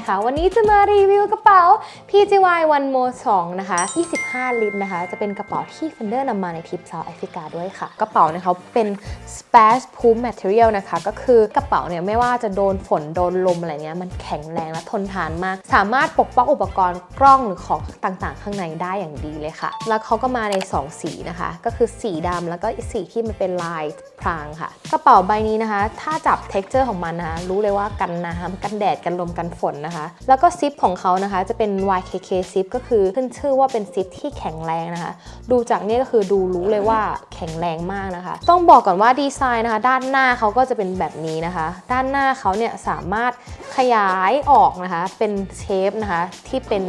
นะคะ วันนี้จะมารีวิวกระเป๋า PGY One More 2 นะคะ 25 ลิตรนะคะ จะเป็นกระเป๋าที่ Fender นำมาในทริปเซาท์แอฟริกาด้วยค่ะ กระเป๋าเนี่ยเขาเป็น Splash Proof Material นะคะ ก็คือกระเป๋าเนี่ยไม่ว่าจะโดนฝนโดนลมอะไรเนี้ย มันแข็งแรงและทนทานมาก สามารถปกป้องอุปกรณ์กล้องหรือของต่างๆ ข้างในได้อย่างดีเลยค่ะ แล้วเขาก็มาใน 2 สีนะคะ ก็คือสีดำแล้วก็สีที่มันเป็นลายพรางค่ะ กระเป๋าใบนี้นะคะ ถ้าจับ t e x t อร์ของมันนะคะรู้เลยว่ากันน้ำกันแดดกันลมกันฝนนะคะ แล้วก็ซิปของเขานะคะจะเป็นไ YKK ซิปก็คือขึ้นชื่อว่าเป็นซิปที่แข็งแรงนะคะ ดูจากนี้ก็คือดูรู้เลยว่าแข็งแรงมากนะคะ ต้องบอกก่อนว่าดีไซน์นะคะ ด้านหน้าเขาก็จะเป็นแบบนี้นะคะ ด้านหน้าเขาเนี่ยสามารถขยายออกนะคะ เป็นเชฟนะคะที่เป็น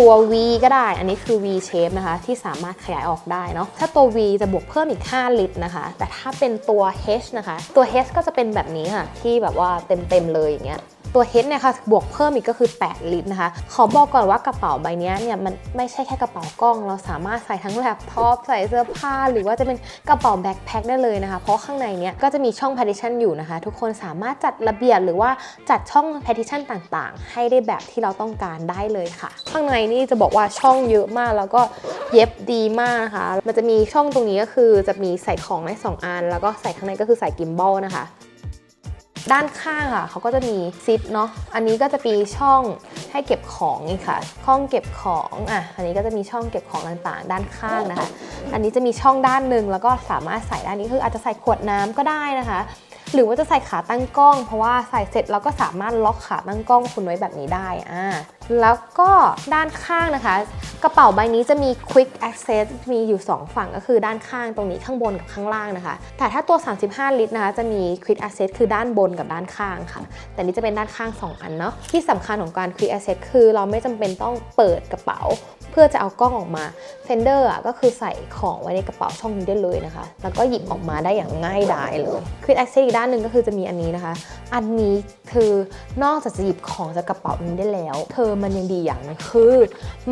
ตัว V ก็ได้ อันนี้คือ V shape นะคะ ที่สามารถขยายออกได้เนาะ ถ้าตัว V จะบวกเพิ่มอีก 5 ลิตรนะคะ แต่ถ้าเป็นตัว H นะคะ ตัว H ก็จะเป็นแบบนี้ค่ะ ที่แบบว่าเต็มๆเลยอย่างเงี้ย ตัว H เนี่ยค่ะบวกเพิ่มอีกก็คือ 8 ลิตรนะคะ ขอบอกก่อนว่ากระเป๋าใบนี้เนี่ยมันไม่ใช่แค่กระเป๋ากล้อง เราสามารถใส่ทั้งแล็ปท็อปใส่เสื้อผ้า หรือว่าจะเป็นกระเป๋าแบ็คแพ็คได้เลยนะคะ เพราะข้างในเนี้ยก็จะมีช่อง partition อยู่นะคะ ทุกคนสามารถจัดระเบียบหรือว่าจัดช่อง partition ต่างๆ ให้ได้แบบที่เราต้องการได้เลยค่ะ ข้างในนี่จะบอกว่าช่องเยอะมากแล้วก็เย็บดีมากนะคะ มันจะมีช่องตรงนี้ก็คือจะมีใส่ของได้สองอัน แล้วก็ใส่ข้างในก็คือใส่กิมบอลนะคะ ด้านข้างค่ะเขาก็จะมีซิปเนาะ อันนี้ก็จะมีช่องให้เก็บของนี่ค่ะห้องเก็บของอะ อันนี้ก็จะมีช่องเก็บของต่างๆ ด้านข้างนะคะ อันนี้จะมีช่องด้านหนึ่งแล้วก็สามารถใส่ด้านนี้คืออาจจะใส่ขวดน้ำก็ได้นะคะ หรือว่าจะใส่ขาตั้งกล้อง เพราะว่าใส่เสร็จเราก็สามารถล็อกขาตั้งกล้องคุณไว้แบบนี้ได้อ่าแล้วก็ด้านข้างนะคะ กระเป๋าใบนี้จะมี quick access มีอยู่ 2 ฝั่งก็คือด้านข้างตรงนี้ข้างบนกับข้างล่างนะคะ แต่ถ้าตัว 35 ลิตรนะคะ จะมี quick access คือด้านบนกับด้านข้างค่ะ แต่นี้จะเป็นด้านข้าง 2 อันเนาะที่สำคัญของการ quick access คือเราไม่จำเป็นต้องเปิดกระเป๋า เพื่อจะเอากล้องออกมา Fender อะก็คือใส่ของไว้ในกระเป๋าช่องนี้ได้เลยนะคะ แล้วก็หยิบออกมาได้อย่างง่ายดายเลย Quick Access อีกด้านหนึ่งก็คือจะมีอันนี้นะคะ อันนี้คือนอกจากจะหยิบของจากกระเป๋านี้ได้แล้ว เธอมันยังดีอย่างนึงคือ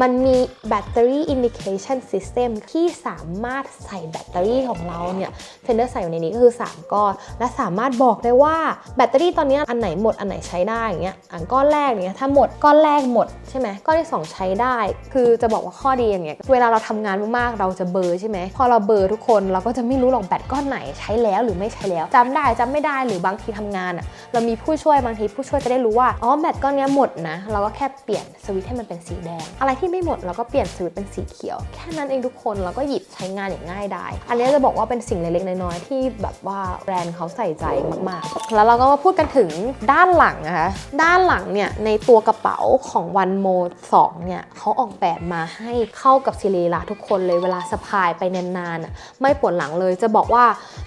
มันมี Battery Indication System ที่สามารถใส่แบตเตอรี่ของเราเนี่ย Fender ใส่อยู่ในนี้ก็คือ 3 ก้อน และสามารถบอกได้ว่าแบตเตอรี่ตอนนี้อันไหนหมดอันไหนใช้ได้อย่างเงี้ยอันก้อนแรกเนี่ยถ้าหมดก้อนแรกหมดใช่ไหมก้อนที่ 2 ใช้ได้ คือจะบอกว่าข้อดีอย่างเงี้ยเวลาเราทำงานมากๆเราจะเบอร์ใช่ไหมพอเราเบอร์ทุกคนเราก็จะไม่รู้หรอกแบตก้อนไหนใช้แล้วหรือไม่ใช้แล้วจำได้จำไม่ได้หรือบางทีทำงานอะเรามีผู้ช่วยบางทีผู้ช่วยจะได้รู้ว่าอ๋อแบตก้อนเนี้ยหมดนะ เราก็แค่เปลี่ยนสวิตช์ให้มันเป็นสีแดง อะไรที่ไม่หมดเราก็เปลี่ยนสวิตช์เป็นสีเขียว แค่นั้นเองทุกคนเราก็หยิบใช้งานอย่างง่ายดายอันนี้จะบอกว่าเป็นสิ่งเล็กๆน้อยๆที่แบบว่าแบรนด์เขาใส่ใจมากๆ แล้วเราก็มาพูดกันถึงด้านหลังนะคะด้านหลังเนี่ยในตัวกระเป๋าของ One More 2เนี่ยเขาออกแบบมาให้เข้ากับศิริละทุกคนเลยเวลาสะพายไปนานๆไม่ปวดหลังเลยจะบอกว่า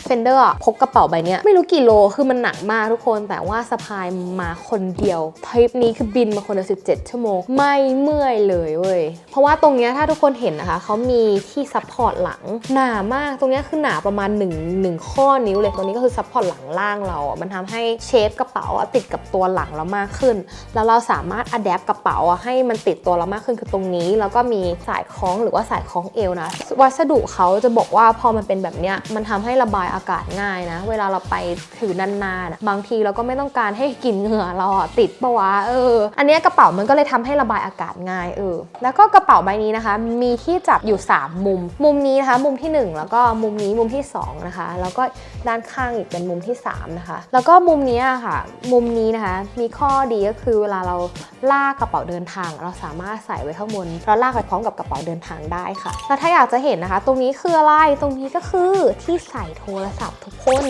Fender พกกระเป๋าใบนี้ไม่รู้กี่โลคือมันหนักมากทุกคนแต่ว่าสะพายมาคนเดียวทริปนี้คือบินมาคนเดียว17 ชั่วโมง ไม่เมื่อยเลยเว้ยเพราะว่าตรงเนี้ยถ้าทุกคนเห็นนะคะเขามีที่ซัพพอร์ตหลังหนามากตรงเนี้ยคือหนาประมาณ1 1ข้อนิ้วเลยตรงนี้ก็คือซัพพอร์ตหลังล่างเราอะมันทำให้เชฟกระเป๋าติดกับตัวหลังเรามากขึ้น แล้วเราสามารถอัดแอปกระเป๋าให้มันติดตัวเรามากขึ้นคือตรงนี้แล้วก็มีสายคล้องหรือว่าสายคล้องเอวนะ วัสดุเขาจะบอกว่าพอมันเป็นแบบเนี้ยมันทำให้ระบายอากาศง่ายนะ เวลาเราไปถือนานๆอะบางทีเราก็ไม่ต้องการให้กลิ่นเหงื่อเราอะติดปะวะเออ อันนี้กระเป๋ามันก็เลยทำให้ระบายอากาศง่ายเออ แล้วก็กระเป๋าใบนี้นะคะ มีที่จับอยู่ 3 มุม มุมนี้นะคะ มุมที่ 1 แล้วก็มุมนี้มุมที่ 2 นะคะ แล้วก็ด้านข้างอีกเป็นมุมที่ 3 นะคะ แล้วก็มุมนี้อะค่ะ มุมนี้นะคะ มีข้อดีก็คือเวลาเราลากกระเป๋าเดินทาง เราสามารถใส่ไว้ข้างบนแล้วลากไปพร้อมกับกระเป๋าเดินทางได้ค่ะ แล้วถ้าอยากจะเห็นนะคะ ตรงนี้คืออะไร ตรงนี้ก็คือที่ใส่โทรศัพท์ทุกคน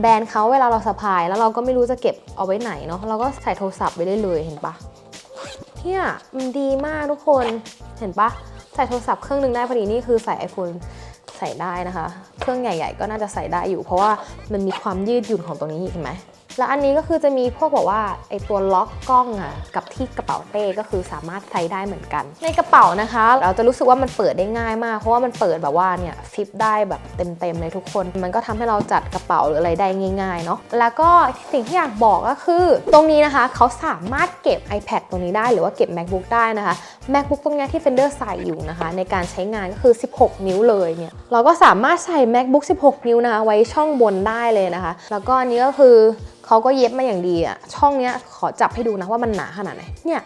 แบรนด์เขาเวลาเราสะพาย แล้วเราก็ไม่รู้จะเก็บเอาไว้ไหนเนาะเราก็ใส่โทรศัพท์ไว้ได้เลยเห็นปะเนี่ยมันดีมากทุกคนเห็นปะใส่โทรศัพท์เครื่องหนึงได้พอดีนี่คือใส่ iPhone ใส่ได้นะคะ เครื่องใหญ่ ๆ ก็น่าจะใส่ได้อยู่ เพราะว่ามันมีความยืดหยุ่นของตรงนี้เห็นไหม แล้วอันนี้ก็คือจะมีพวกแบบว่าไอตัวล็อกกล้องอะกับที่กระเป๋าเป้ก็คือสามารถใส่ได้เหมือนกัน ในกระเป๋านะคะ เราจะรู้สึกว่ามันเปิดได้ง่ายมาก เพราะว่ามันเปิดแบบว่าเนี่ยฟิปได้แบบเต็มๆเลยทุกคน มันก็ทำให้เราจัดกระเป๋าหรืออะไรได้ง่ายๆเนาะแล้วก็สิ่งที่อยากบอกก็คือ ตรงนี้นะคะเขาสามารถเก็บ iPad ตรงนี้ได้หรือว่าเก็บ MacBook ได้นะคะ MacBook ตรงนี้ที่ Fender ใส่อยู่นะคะ ในการใช้งานก็คือ 16 นิ้วเลยเนี่ยเราก็สามารถใส่ MacBook 16 นิ้วนะคะไว้ช่องบนได้เลยนะคะ แล้วก็อันนี้ก็คือเขาก็เย็บมาอย่างดีอะช่องเนี้ยขอจับให้ดูนะว่ามันหนาขนาดไหนเนี่ย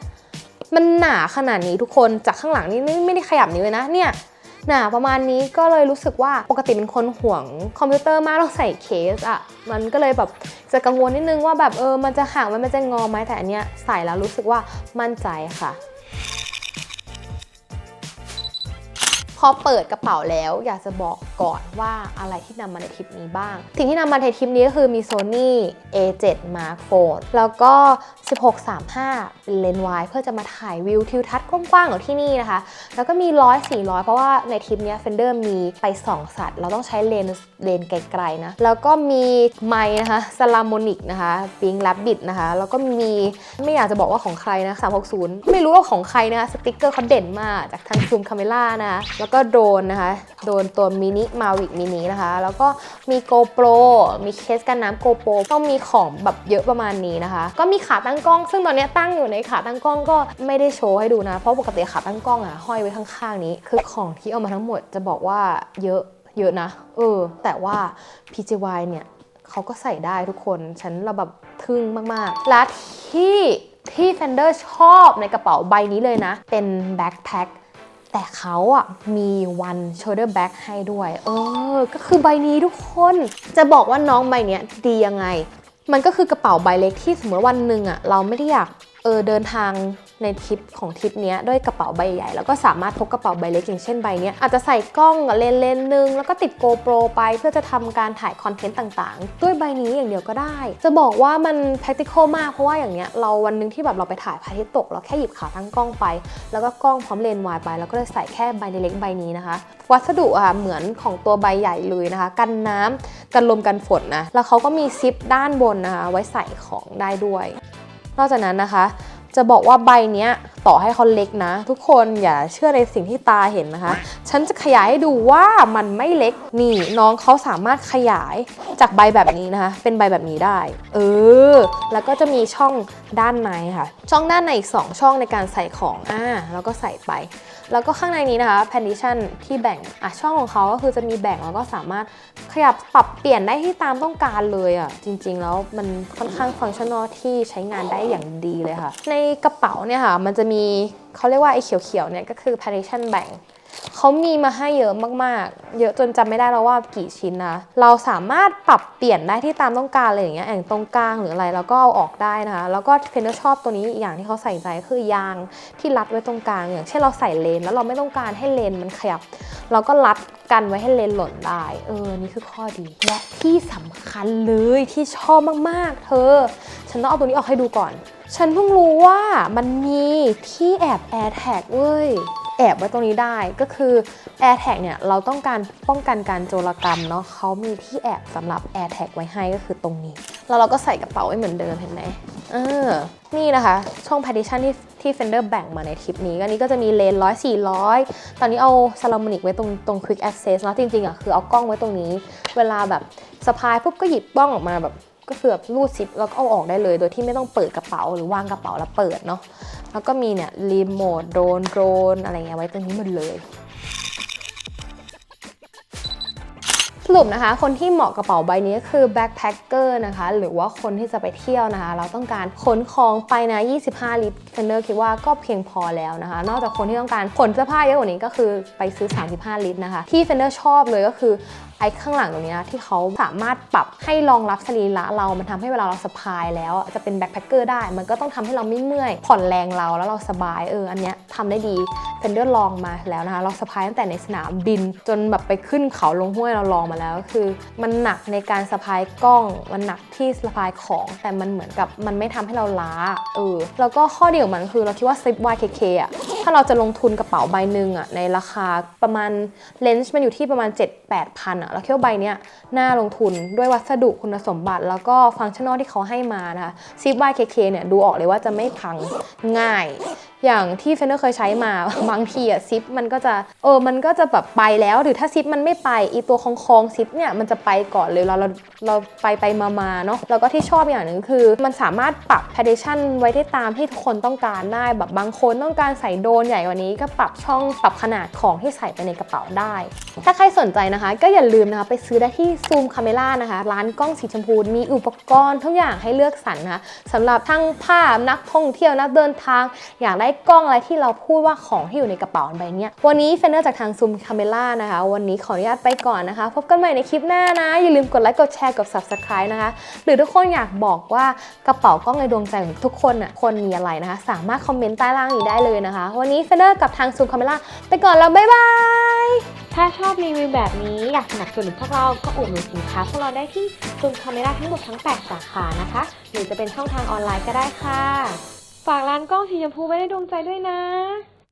มันหนาขนาดนี้ทุกคนจากข้างหลังนี่ไม่ได้ขยับนิ้วเลยนะเนี่ยหนาประมาณนี้ก็เลยรู้สึกว่าปกติเป็นคนห่วงคอมพิวเตอร์มากต้องใส่เคสอะมันก็เลยแบบจะกังวลนิดนึงว่าแบบเออมันจะห่างไหมมันจะงอไหมแต่อันเนี้ยใส่แล้วรู้สึกว่ามั่นใจค่ะ พอเปิดกระเป๋าแล้วอยากจะบอกก่อนว่าอะไรที่นำมาในทริปนี้บ้าง สิ่งที่นำมาในทริปนี้ก็คือมี Sony A7 Mark IV แล้วก็ 1635 เป็นเลนส์วายเพื่อจะมาถ่ายวิวทิวทัศน์กว้างๆของที่นี่นะคะ แล้วก็มี100 400เพราะว่าในทริปนี้ย Fender มีไปสองสัตว์ เราต้องใช้เลนส์เลนส์ไกลๆนะ แล้วก็มีไมค์นะคะสลามอนิกนะคะปิงแลบบิดนะคะ แล้วก็มีไม่อยากจะบอกว่าของใครนะ360 ไม่รู้ว่าของใครนะคะสติกเกอร์เขาเด่นมากจากทางซูมคาเมล่านะคะแล้วก็โดนนะคะ โดนตัวมินิมาวิกมินินะคะ แล้วก็มี GoPro มีเคสกันน้ำ GoPro ต้องมีของแบบเยอะประมาณนี้นะคะ ก็มีขาตั้งกล้อง ซึ่งตอนนี้ตั้งอยู่ในขาตั้งกล้องก็ไม่ได้โชว์ให้ดูนะ เพราะปกติขาตั้งกล้องอะห้อยไว้ข้างๆนี้ คือของที่เอามาทั้งหมดจะบอกว่าเยอะเยอะนะ เออ แต่ว่า PJY เนี่ยเขาก็ใส่ได้ทุกคน ฉันเราแบบทึ่งมากๆ และที่ที่ Fender ชอบในกระเป๋าใบนี้เลยนะ เป็นแบ็คแพ็ค แต่เขาอะมีวัน shoulder bag ให้ด้วย เออ ก็คือใบนี้ทุกคน จะบอกว่าน้องใบเนี้ยดียังไง มันก็คือกระเป๋าใบเล็กที่สมมติวันหนึ่งอะเราไม่ได้อยาก ออเดินทางในทริปของทริปนี้ด้วยกระเป๋าใบใหญ่ แล้วก็สามารถพกกระเป๋าใบเล็กอย่างเช่นใบนี้อาจจะใส่กล้องเลนเลนหนึง แล้วก็ติด GoPro ไปเพื่อจะทำการถ่ายคอนเทนต์ต่างๆ ด้วยใบนี้อย่างเดียวก็ได้ จะบอกว่ามัน practical มากเพราะว่าอย่างเนี้ยเราวันนึงที่แบบเราไปถ่ายพระอาทิตย์ตก เราแค่หยิบขาตั้งกล้องไป แล้วก็กล้องพร้อมเลนส์วายไป แล้วก็เลยใส่แค่ใบเล็กใบนี้นะคะ วัสดุอะค่ะเหมือนของตัวใบใหญ่เลยนะคะ กันน้ำกันลมกันฝนนะแล้วเขาก็มีซิปด้านบนนะคะไว้ใส่ของได้ด้วย นอกจากนั้นนะคะ จะบอกว่าใบเนี้ยต่อให้เขาเล็กนะ ทุกคนอย่าเชื่อในสิ่งที่ตาเห็นนะคะ ฉันจะขยายให้ดูว่ามันไม่เล็กนี่น้องเขาสามารถขยายจากใบแบบนี้นะคะ เป็นใบแบบนี้ได้ เออ แล้วก็จะมีช่องด้านในค่ะ ช่องด้านในอีก 2 ช่องในการใส่ของอ่าแล้วก็ใส่ไป แล้วก็ข้างในนี้นะคะ partition ที่แบ่งอะช่องของเขาก็คือจะมีแบ่งแล้วก็สามารถขยับปรับเปลี่ยนได้ที่ตามต้องการเลยอะจริง ๆ แล้วมันค่อนข้างฟังชั่นอลที่ใช้งานได้อย่างดีเลยค่ะ ในกระเป๋าเนี่ยค่ะ มันจะมีเขาเรียกว่าไอ้เขียวๆเนี่ยก็คือ partition แบ่ง เขามีมาให้เยอะมากๆ เยอะจนจำไม่ได้แล้วว่ากี่ชิ้นนะ เราสามารถปรับเปลี่ยนได้ที่ตามต้องการเลยอย่างเงี้ยอย่างตรงกลางหรืออะไรเราก็เอาออกได้นะคะ แล้วก็เพนเนอร์ชอบตัวนี้อีกอย่างที่เขาใส่ใจคือยางที่รัดไว้ตรงกลาง อย่างเช่นเราใส่เลน แล้วเราไม่ต้องการให้เลนมันขยับ เราก็รัดกันไว้ให้เลนหล่นได้ เออ นี่คือข้อดี และที่สำคัญเลยที่ชอบมากๆ เธอ ฉันต้องเอาตัวนี้ออกให้ดูก่อน ฉันเพิ่งรู้ว่ามันมีที่แอบ Air Tag เว้ย แอบไว้ตรงนี้ได้ก็คือ Air Tag เนี่ยเราต้องการป้องกันการโจรกรรมเนาะเขามีที่แอบสำหรับ Air Tag ไว้ให้ก็คือตรงนี้ แล้วเราก็ใส่กระเป๋าไว้เหมือนเดิมเห็นไหมเออนี่นะคะ ช่อง partition ที่ที่ Fender แบ่งมาในทริปนี้อันนี้ก็จะมีเลนร้อยสี่ร้อยตอนนี้เอาซาลามอนิกไว้ตรงตรง quick access เนาะจริงๆอะคือเอากล้องไว้ตรงนี้ เวลาแบบสะพายปุ๊บก็หยิบกล้องออกมาแบบ ก็คือแบบรูดซิปแล้วก็เอาออกได้เลย โดยที่ไม่ต้องเปิดกระเป๋าหรือวางกระเป๋าแล้วเปิดเนาะแล้วก็มีเนี่ยรีโมทโดรนโดรนอะไรเงี้ยไว้ตรงนี้หมดเลยสรุปนะคะ คนที่เหมาะกระเป๋าใบนี้ก็คือ backpacker นะคะ หรือว่าคนที่จะไปเที่ยวนะคะ เราต้องการขนของไปนะ 25 ลิตร Fender คิดว่าก็เพียงพอแล้วนะคะ นอกจากคนที่ต้องการขนเสื้อผ้าเยอะกว่านี้ก็คือไปซื้อ 35 ลิตรนะคะ ที่ Fender ชอบเลยก็คือ ไอ้ข้างหลังตรงนี้ยที่เขาสามารถปรับให้รองรับสรีระเรา มันทำให้เวลาเราสะพายแล้วจะเป็นแบ็คแพคเกอร์ได้ มันก็ต้องทำให้เราไม่เมื่อย ผ่อนแรงเราแล้วเราสบายเอออันเนี้ยทำได้ดีเฟนเดอร์ลองมาแล้วนะคะ เราสะพายตั้งแต่ในสนามบิน จนแบบไปขึ้นเขาลงห้วยเราลองมาแล้วก็คือ มันหนักในการสะพายกล้อง มันหนักที่สะพายของ แต่มันเหมือนกับมันไม่ทำให้เราล้าเออแล้วก็ข้อดีของมันคือเราคิดว่า Zip YKK อะถ้าเราจะลงทุนกระเป๋าใบหนึ่งอะในราคาประมาณเลนส์มันอยู่ที่ประมาณ 7-8พันอะเราคิดว่าใบเนี้ยน่าลงทุนด้วยวัสดุคุณสมบัติ แล้วก็ฟังก์ชันนอลที่เขาให้มานะคะ Zip YKK เนี่ยดูออกเลยว่าจะไม่พังง่าย อย่างที่เฟนเนอร์เคยใช้มา บางทีอะซิปมันก็จะเออมันก็จะแบบไปแล้วหรือถ้าซิปมันไม่ไปอีตัวคองคองซิปเนี่ยมันจะไปก่อนเลยเราเราเราไปไปมามาเนาะแล้วก็ที่ชอบอย่างหนึ่งคือ มันสามารถปรับ partition ไว้ได้ตามที่ทุกคนต้องการได้แบบบางคนต้องการใส่โดนใหญ่กว่านี้ก็ปรับช่องปรับขนาดของที่ใส่ไปในกระเป๋าได้ ถ้าใครสนใจนะคะ ก็อย่าลืมนะคะไปซื้อได้ที่ซูมคาเมล่านะคะ ร้านกล้องสีชมพูมีอุปกรณ์ทุกอย่างให้เลือกสรรนะคะสำหรับทั้งภาพนักท่องเที่ยวนักเดินทางอยากได้กล้องอะไรที่เราพูดว่าของที่อยู่ในกระเป๋าใบนี้วันนี้เฟนเนอร์จากทางซูมคาเมล่านะคะ วันนี้ขออนุญาตไปก่อนนะคะ พบกันใหม่ในคลิปหน้านะ อย่าลืมกดไลค์กดแชร์กด subscribe นะคะ หรือทุกคนอยากบอกว่ากระเป๋ากล้องในดวงใจของทุกคนน่ะควรมีอะไรนะคะ สามารถคอมเมนต์ใต้ล่างนี้ได้เลยนะคะ วันนี้เฟนเนอร์กับทางซูมคาเมล่าไปก่อนแล้วบ๊ายบายถ้าชอบรีวิวแบบนี้อยากสนับสนุนพวกเราก็อุดหนุนสินค้าพวกเราได้ที่ซูมคาเมราทั้งหมดทั้ง 8 สาขานะคะ หรือจะเป็นช่องทางออนไลน์ก็ได้ค่ะ ฝากร้านกล้องสีชมพูไว้ในดวงใจด้วยนะ